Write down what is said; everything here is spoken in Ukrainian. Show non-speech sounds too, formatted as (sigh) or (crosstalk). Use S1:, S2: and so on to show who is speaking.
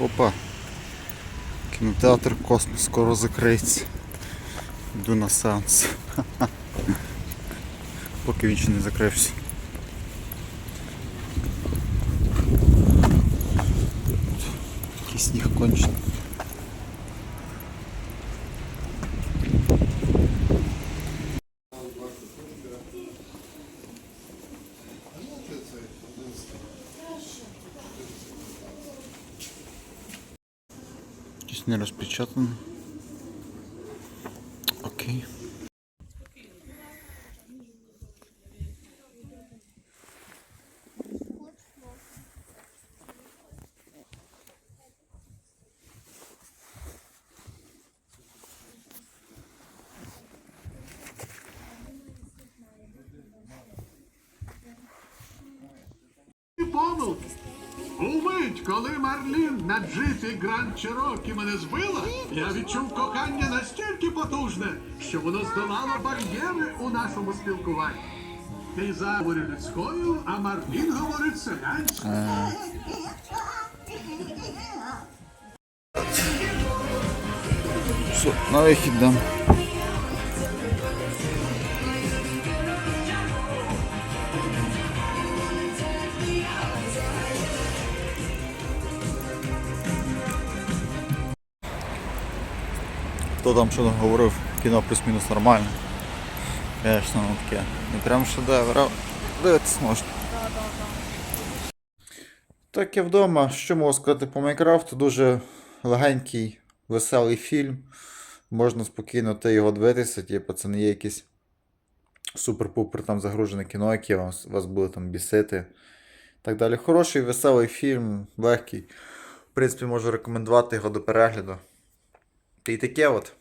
S1: Опа. Кінотеатр Космос скоро закриється. Йду на сеанс. (laughs) Поки він ще не закрився. Такий сніг кончений. Щось не розпечатано. Окей.
S2: Умить, коли Марлін на джипі Гранд Чирокі мене збила, я відчув кохання настільки потужне, що воно здолало бар'єри у нашому спілкуванні. Ти говорить людською, а Марлін говорить селянською.
S1: Все, на вихід дам. Хто там що говорив, кіно плюс-мінус нормальне. Звісно, воно таке. Не прям шедевр, а дивитися можна. Так я вдома. Що можу сказати по Майнкрафту? Дуже легенький, веселий фільм. Можна спокійно те його дивитися, типу, це не є якийсь супер-пупер там загружене кіно, яке вас, вас буде там бісити. Так далі. Хороший, веселий фільм, легкий. В принципі, можу рекомендувати його до перегляду. Та й таке от.